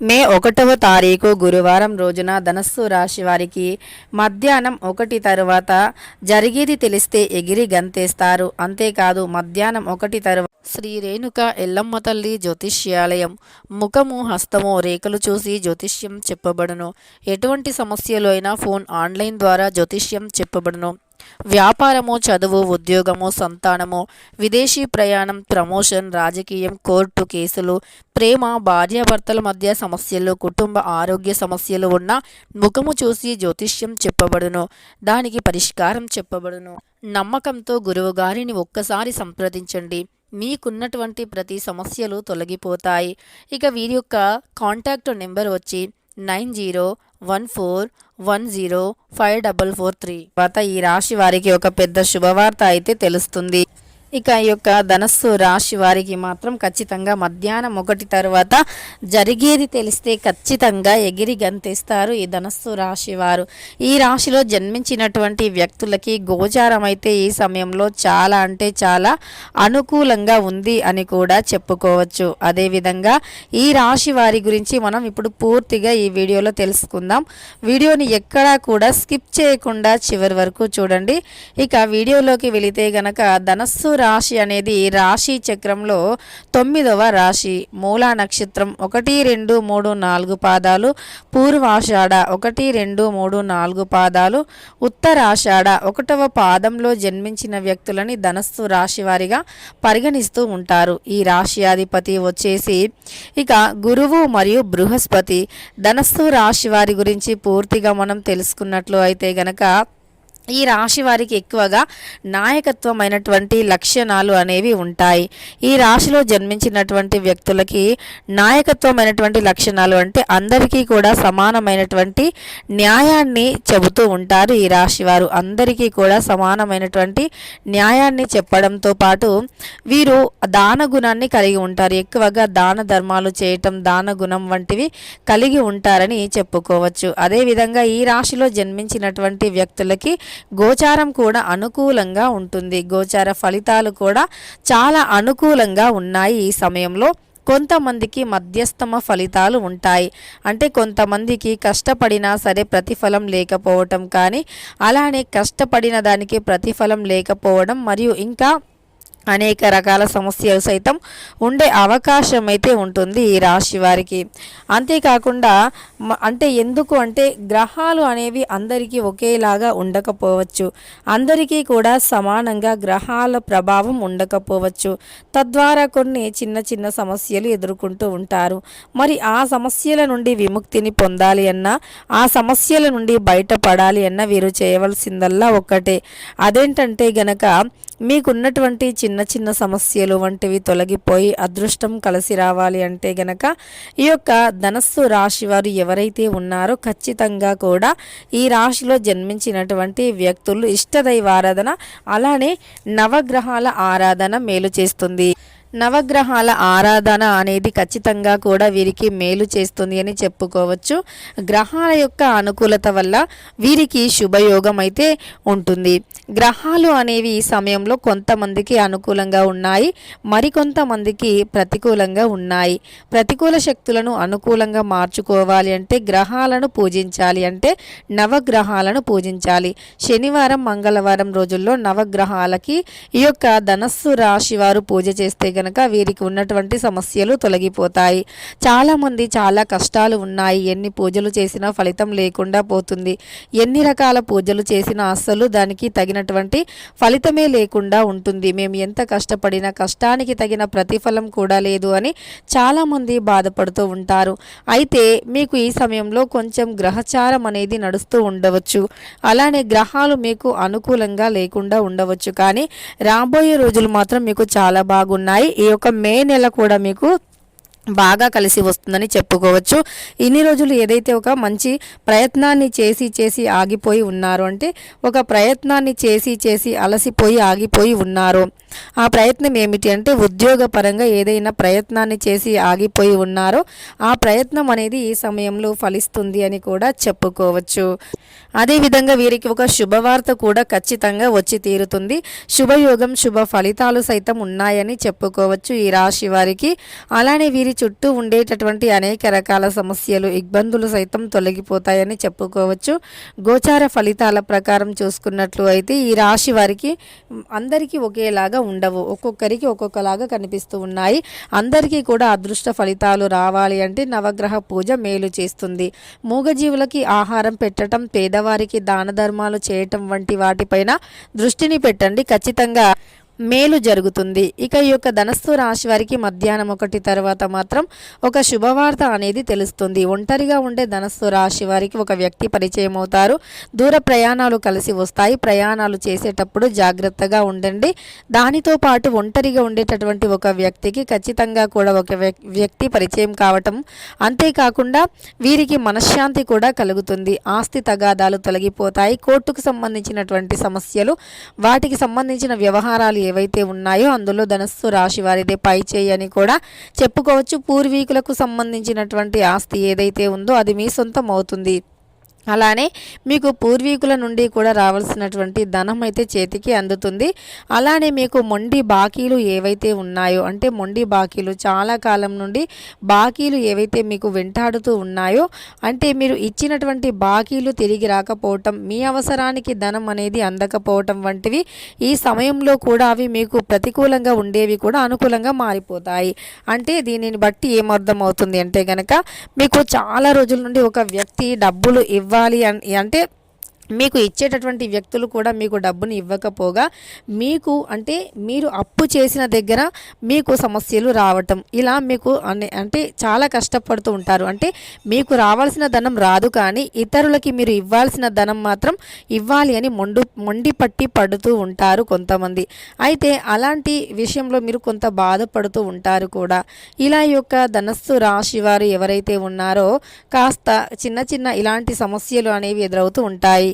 మే ఒకటవ తారీఖు గురువారం రోజున ధనస్సు రాశి వారికి మధ్యాహ్నం ఒకటి తరువాత జరిగేది తెలిస్తే ఎగిరి గంతేస్తారు. అంతేకాదు మధ్యాహ్నం ఒకటి తరువాత శ్రీ రేణుక ఎల్లమ్మ తల్లి జ్యోతిష్యాలయం. ముఖము హస్తము రేఖలు చూసి జ్యోతిష్యం చెప్పబడును. ఎటువంటి సమస్యలు అయినా ఫోన్ ఆన్లైన్ ద్వారా జ్యోతిష్యం చెప్పబడును. వ్యాపారము చదువు ఉద్యోగము సంతానము విదేశీ ప్రయాణం ప్రమోషన్ రాజకీయం కోర్టు కేసులు ప్రేమ భార్యాభర్తల మధ్య సమస్యలు కుటుంబ ఆరోగ్య సమస్యలు ఉన్న ముఖము చూసి జ్యోతిష్యం చెప్పబడును. దానికి పరిష్కారం చెప్పబడును. నమ్మకంతో గురువుగారిని ఒక్కసారి సంప్రదించండి. మీకున్నటువంటి ప్రతి సమస్యలు తొలగిపోతాయి. ఇక వీరి యొక్క కాంటాక్ట్ నెంబర్ వచ్చి nine zero one four one zero five double four three. తర్వాత ఈ రాశి వారికి ఒక పెద్ద శుభవార్త అయితే తెలుస్తుంది. ఇక ఈ యొక్క ధనస్సు రాశి వారికి మాత్రం ఖచ్చితంగా మధ్యాహ్నం ఒకటి తర్వాత జరిగేది తెలిస్తే ఖచ్చితంగా ఎగిరి గంతేస్తారు ఈ ధనస్సు రాశి వారు. ఈ రాశిలో జన్మించినటువంటి వ్యక్తులకి గోచారం అయితే ఈ సమయంలో చాలా అంటే చాలా అనుకూలంగా ఉంది అని కూడా చెప్పుకోవచ్చు. అదేవిధంగా ఈ రాశి వారి గురించి మనం ఇప్పుడు పూర్తిగా ఈ వీడియోలో తెలుసుకుందాం. వీడియోని ఎక్కడా కూడా స్కిప్ చేయకుండా చివరి వరకు చూడండి. ఇక వీడియోలోకి వెళితే గనక ధనస్సు రాశి అనేది రాశి చక్రంలో తొమ్మిదవ రాశి. మూలా నక్షత్రం ఒకటి రెండు మూడు నాలుగు పాదాలు. పూర్వాషాఢ ఒకటి రెండు మూడు నాలుగు పాదాలు. ఉత్తరాషాఢ ఒకటవ పాదంలో జన్మించిన వ్యక్తులని ధనస్సు రాశి వారిగా పరిగణిస్తూ ఉంటారు. ఈ రాశి అధిపతి వచ్చేసి ఇక గురువు మరియు బృహస్పతి. ధనస్సు రాశి వారి గురించి పూర్తిగా మనం తెలుసుకున్నట్లు అయితే గనక ఈ రాశి వారికి ఎక్కువగా నాయకత్వమైనటువంటి లక్షణాలు అనేవి ఉంటాయి. ఈ రాశిలో జన్మించినటువంటి వ్యక్తులకి నాయకత్వమైనటువంటి లక్షణాలు అంటే అందరికీ కూడా సమానమైనటువంటి న్యాయాన్ని చెబుతూ ఉంటారు ఈ రాశి వారు. అందరికీ కూడా సమానమైనటువంటి న్యాయాన్ని చెప్పడంతో పాటు వీరు దాన గుణాన్ని కలిగి ఉంటారు. ఎక్కువగా దాన ధర్మాలు చేయటం దాన గుణం వంటివి కలిగి ఉంటారని చెప్పుకోవచ్చు. అదేవిధంగా ఈ రాశిలో జన్మించినటువంటి వ్యక్తులకి గోచారం కూడా అనుకూలంగా ఉంటుంది. గోచార ఫలితాలు కూడా చాలా అనుకూలంగా ఉన్నాయి ఈ సమయంలో. కొంతమందికి మధ్యస్థమ ఫలితాలు ఉంటాయి. అంటే కొంతమందికి కష్టపడినా సరే ప్రతిఫలం లేకపోవటం కానీ అలానే కష్టపడిన దానికి ప్రతిఫలం లేకపోవడం మరియు ఇంకా అనేక రకాల సమస్యలు సైతం ఉండే అవకాశం అయితే ఉంటుంది ఈ రాశి వారికి. అంతేకాకుండా అంటే ఎందుకు అంటే గ్రహాలు అనేవి అందరికీ ఒకేలాగా ఉండకపోవచ్చు. అందరికీ కూడా సమానంగా గ్రహాల ప్రభావం ఉండకపోవచ్చు. తద్వారా కొన్ని చిన్న చిన్న సమస్యలు ఎదుర్కొంటూ ఉంటారు. మరి ఆ సమస్యల నుండి విముక్తిని పొందాలి అన్నా ఆ సమస్యల నుండి బయటపడాలి అన్న వీరు చేయవలసిందల్లా ఒక్కటే. అదేంటంటే గనక మీకున్నటువంటి చిన్న చిన్న చిన్న సమస్యలు వంటివి తొలగిపోయి అదృష్టం కలిసి రావాలి అంటే గనక ఈ యొక్క ధనస్సు రాశి వారు ఎవరైతే ఉన్నారో ఖచ్చితంగా కూడా ఈ రాశిలో జన్మించినటువంటి వ్యక్తులు ఇష్టదైవ ఆరాధన అలానే నవగ్రహాల ఆరాధన మేలు చేస్తుంది. నవగ్రహాల ఆరాధన అనేది ఖచ్చితంగా కూడా వీరికి మేలు చేస్తుంది అని చెప్పుకోవచ్చు. గ్రహాల యొక్క అనుకూలత వల్ల వీరికి శుభయోగం అయితే ఉంటుంది. గ్రహాలు అనేవి ఈ సమయంలో కొంతమందికి అనుకూలంగా ఉన్నాయి మరికొంతమందికి ప్రతికూలంగా ఉన్నాయి. ప్రతికూల శక్తులను అనుకూలంగా మార్చుకోవాలి అంటే గ్రహాలను పూజించాలి అంటే నవగ్రహాలను పూజించాలి. శనివారం మంగళవారం రోజుల్లో నవగ్రహాలకి ఈ యొక్క ధనస్సు రాశి వారు పూజ చేస్తే గనక వీరికి ఉన్నటువంటి సమస్యలు తొలగిపోతాయి. చాలామంది చాలా కష్టాలు ఉన్నాయి. ఎన్ని పూజలు చేసినా ఫలితం లేకుండా పోతుంది. ఎన్ని రకాల పూజలు చేసినా అస్సలు దానికి తగినటువంటి ఫలితమే లేకుండా ఉంటుంది. మేము ఎంత కష్టపడినా కష్టానికి తగిన ప్రతిఫలం కూడా లేదు అని చాలామంది బాధపడుతూ ఉంటారు. అయితే మీకు ఈ సమయంలో కొంచెం గ్రహచారం అనేది నడుస్తూ ఉండవచ్చు. అలానే గ్రహాలు మీకు అనుకూలంగా లేకుండా ఉండవచ్చు. కానీ రాబోయే రోజులు మాత్రం మీకు చాలా బాగున్నాయి. ఈ యొక్క మే నెల కూడా మీకు బాగా కలిసి వస్తుందని చెప్పుకోవచ్చు. ఇన్ని రోజులు ఏదైతే ఒక మంచి ప్రయత్నాన్ని చేసి చేసి ఆగిపోయి ఉన్నారు అంటే ఒక ప్రయత్నాన్ని చేసి చేసి అలసిపోయి ఆగిపోయి ఉన్నారు. ఆ ప్రయత్నం ఏమిటి అంటే ఉద్యోగపరంగా ఏదైనా ప్రయత్నాన్ని చేసి ఆగిపోయి ఉన్నారో ఆ ప్రయత్నం అనేది ఈ సమయంలో ఫలిస్తుంది అని కూడా చెప్పుకోవచ్చు. అదేవిధంగా వీరికి ఒక శుభవార్త కూడా ఖచ్చితంగా వచ్చి తీరుతుంది. శుభయోగం శుభ ఫలితాలు సైతం ఉన్నాయని చెప్పుకోవచ్చు ఈ రాశి వారికి. అలానే వీరి చుట్టూ ఉండేటటువంటి అనేక రకాల సమస్యలు ఇబ్బందులు సైతం తొలగిపోతాయని చెప్పుకోవచ్చు. గోచార ఫలితాల ప్రకారం చూసుకున్నట్లు అయితే ఈ రాశి వారికి అందరికీ ఒకేలాగా ఉండవు. ఒక్కొక్కరికి ఒక్కొక్కలాగా కనిపిస్తూ ఉన్నాయి. అందరికీ కూడా అదృష్ట ఫలితాలు రావాలి అంటే నవగ్రహ పూజ మేలు చేస్తుంది. మూగజీవులకి ఆహారం పెట్టడం పేదవారికి దాన ధర్మాలు చేయటం వంటి వాటిపైన దృష్టిని పెట్టండి. ఖచ్చితంగా మేలు జరుగుతుంది. ఇక ఈ యొక్క ధనస్సు రాశి వారికి మధ్యాహ్నం ఒకటి తర్వాత మాత్రం ఒక శుభవార్త అనేది తెలుస్తుంది. ఒంటరిగా ఉండే ధనస్సు రాశి వారికి ఒక వ్యక్తి పరిచయం అవుతారు. దూర ప్రయాణాలు కలిసి వస్తాయి. ప్రయాణాలు చేసేటప్పుడు జాగ్రత్తగా ఉండండి. దానితో పాటు ఒంటరిగా ఉండేటటువంటి ఒక వ్యక్తికి ఖచ్చితంగా కూడా ఒక వ్యక్తి పరిచయం కావటం అంతేకాకుండా వీరికి మనశ్శాంతి కూడా కలుగుతుంది. ఆస్తి తగాదాలు తొలగిపోతాయి. కోర్టుకు సంబంధించినటువంటి సమస్యలు వాటికి సంబంధించిన వ్యవహారాలు ఏవైతే ఉన్నాయో అందులో ధనస్సు రాశి వారిదే పై చేయి అని కూడా చెప్పుకోవచ్చు. పూర్వీకులకు సంబంధించినటువంటి ఆస్తి ఏదైతే ఉందో అది మీ సొంతం అవుతుంది. అలానే మీకు పూర్వీకుల నుండి కూడా రావాల్సినటువంటి ధనం అయితే చేతికి అందుతుంది. అలానే మీకు మొండి బాకీలు ఏవైతే ఉన్నాయో అంటే మొండి బాకీలు చాలా కాలం నుండి బాకీలు ఏవైతే మీకు వెంటాడుతూ ఉన్నాయో అంటే మీరు ఇచ్చినటువంటి బాకీలు తిరిగి రాకపోవటం మీ అవసరానికి ధనం అనేది అందకపోవటం వంటివి ఈ సమయంలో కూడా అవి మీకు ప్రతికూలంగా ఉండేవి కూడా అనుకూలంగా మారిపోతాయి. అంటే దీనిని బట్టి ఏమర్థం అవుతుంది అంటే కనుక మీకు చాలా రోజుల నుండి ఒక వ్యక్తి డబ్బులు ఇవ్వ ఇవ్వాలి అంటే మీకు ఇచ్చేటటువంటి వ్యక్తులు కూడా మీకు డబ్బుని ఇవ్వకపోగా మీకు అంటే మీరు అప్పు చేసిన దగ్గర మీకు సమస్యలు రావటం. ఇలా మీకు అంటే చాలా కష్టపడుతూ ఉంటారు. అంటే మీకు రావాల్సిన ధనం రాదు కానీ ఇతరులకి మీరు ఇవ్వాల్సిన ధనం మాత్రం ఇవ్వాలి అని మొండు మొండి పట్టి పడుతూ ఉంటారు కొంతమంది. అయితే అలాంటి విషయంలో మీరు కొంత బాధపడుతూ ఉంటారు కూడా. ఇలా యొక్క ధనస్సు రాశి వారు ఎవరైతే ఉన్నారో కాస్త చిన్న చిన్న ఇలాంటి సమస్యలు అనేవి ఎదురవుతూ ఉంటాయి.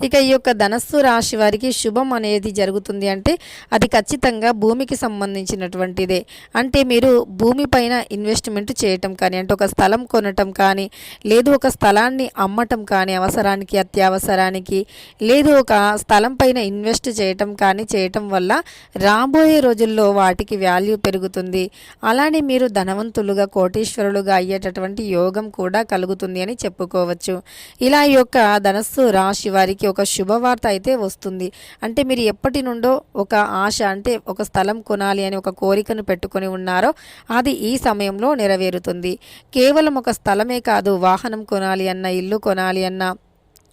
ఇక ఈ యొక్క ధనస్సు రాశి వారికి శుభం అనేది జరుగుతుంది అంటే అది ఖచ్చితంగా భూమికి సంబంధించినటువంటిదే. అంటే మీరు భూమిపైన ఇన్వెస్ట్మెంట్ చేయటం కానీ అంటే ఒక స్థలం కొనటం కానీ లేదు ఒక స్థలాన్ని అమ్మటం కానీ అవసరానికి అత్యవసరానికి లేదు ఒక స్థలం పైన ఇన్వెస్ట్ చేయటం కానీ చేయటం వల్ల రాబోయే రోజుల్లో వాటికి వాల్యూ పెరుగుతుంది. అలానే మీరు ధనవంతులుగా కోటీశ్వరులుగా అయ్యేటటువంటి యోగం కూడా కలుగుతుంది అని చెప్పుకోవచ్చు. ఇలా యొక్క ధనస్సు రాశి వారికి ఒక శుభవార్త అయితే వస్తుంది. అంటే మీరు ఎప్పటి నుండో ఒక ఆశ అంటే ఒక స్థలం కొనాలి అని ఒక కోరికను పెట్టుకొని ఉన్నారో అది ఈ సమయంలో నెరవేరుతుంది. కేవలం ఒక స్థలమే కాదు వాహనం కొనాలి అన్న ఇల్లు కొనాలి అన్న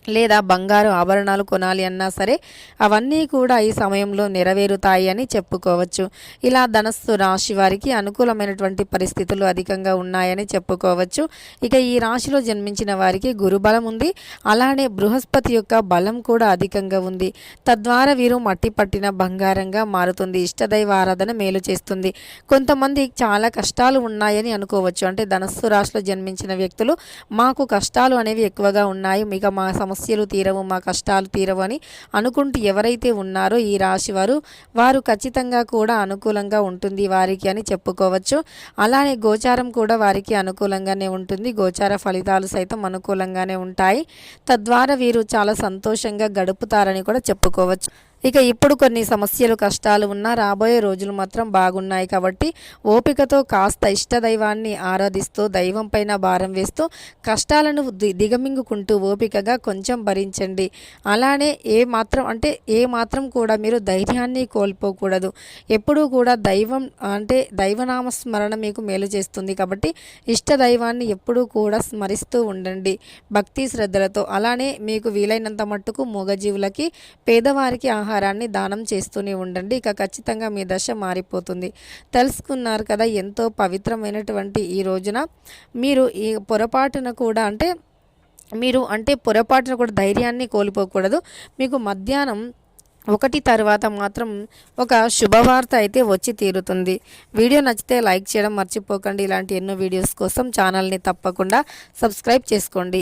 లేదా బంగారు ఆభరణాలు కొనాలి అన్నా సరే అవన్నీ కూడా ఈ సమయంలో నెరవేరుతాయి అని చెప్పుకోవచ్చు. ఇలా ధనస్సు రాశి వారికి అనుకూలమైనటువంటి పరిస్థితులు అధికంగా ఉన్నాయని చెప్పుకోవచ్చు. ఇక ఈ రాశిలో జన్మించిన వారికి గురుబలం ఉంది. అలానే బృహస్పతి యొక్క బలం కూడా అధికంగా ఉంది. తద్వారా వీరు మట్టి పట్టిన బంగారంగా మారుతుంది. ఇష్టదైవ ఆరాధన మేలు చేస్తుంది. కొంతమంది చాలా కష్టాలు ఉన్నాయని అనుకోవచ్చు. అంటే ధనస్సు రాశిలో జన్మించిన వ్యక్తులు మాకు కష్టాలు అనేవి ఎక్కువగా ఉన్నాయి. ఇక మా సమస్యలు తీరవు మా కష్టాలు తీరవు అని అనుకుంటూ ఎవరైతే ఉన్నారో ఈ రాశి వారు వారు ఖచ్చితంగా కూడా అనుకూలంగా ఉంటుంది వారికి అని చెప్పుకోవచ్చు. అలానే గోచారం కూడా వారికి అనుకూలంగానే ఉంటుంది. గోచార ఫలితాలు సైతం అనుకూలంగానే ఉంటాయి. తద్వారా వీరు చాలా సంతోషంగా గడుపుతారని కూడా చెప్పుకోవచ్చు. ఇక ఇప్పుడు కొన్ని సమస్యలు కష్టాలు ఉన్నా రాబోయే రోజులు మాత్రం బాగున్నాయి కాబట్టి ఓపికతో కాస్త ఇష్టదైవాన్ని ఆరాధిస్తూ దైవం పైన భారం వేస్తూ కష్టాలను దిగమింగుకుంటూ ఓపికగా కొంచెం భరించండి. అలానే ఏ మాత్రం అంటే ఏ మాత్రం కూడా మీరు ధైర్యాన్ని కోల్పోకూడదు. ఎప్పుడూ కూడా దైవం అంటే దైవనామ స్మరణ మీకు మేలు చేస్తుంది కాబట్టి ఇష్ట దైవాన్ని ఎప్పుడూ కూడా స్మరిస్తూ ఉండండి. భక్తి శ్రద్ధలతో. అలానే మీకు వీలైనంత మట్టుకు మూగజీవులకి పేదవారికి ఆహారం ఆహారాన్ని దానం చేస్తూనే ఉండండి. ఇక ఖచ్చితంగా మీ దశ మారిపోతుంది. తెలుసుకున్నారు కదా ఎంతో పవిత్రమైనటువంటి ఈ రోజున. మీరు ఈ పొరపాటున కూడా అంటే మీరు అంటే పొరపాటున కూడా ధైర్యాన్ని కోల్పోకూడదు. మీకు మధ్యాహ్నం ఒకటి తర్వాత మాత్రం ఒక శుభవార్త అయితే వచ్చి తీరుతుంది. వీడియో నచ్చితే లైక్ చేయడం మర్చిపోకండి. ఇలాంటి ఎన్నో వీడియోస్ కోసం ఛానల్ని తప్పకుండా సబ్స్క్రైబ్ చేసుకోండి.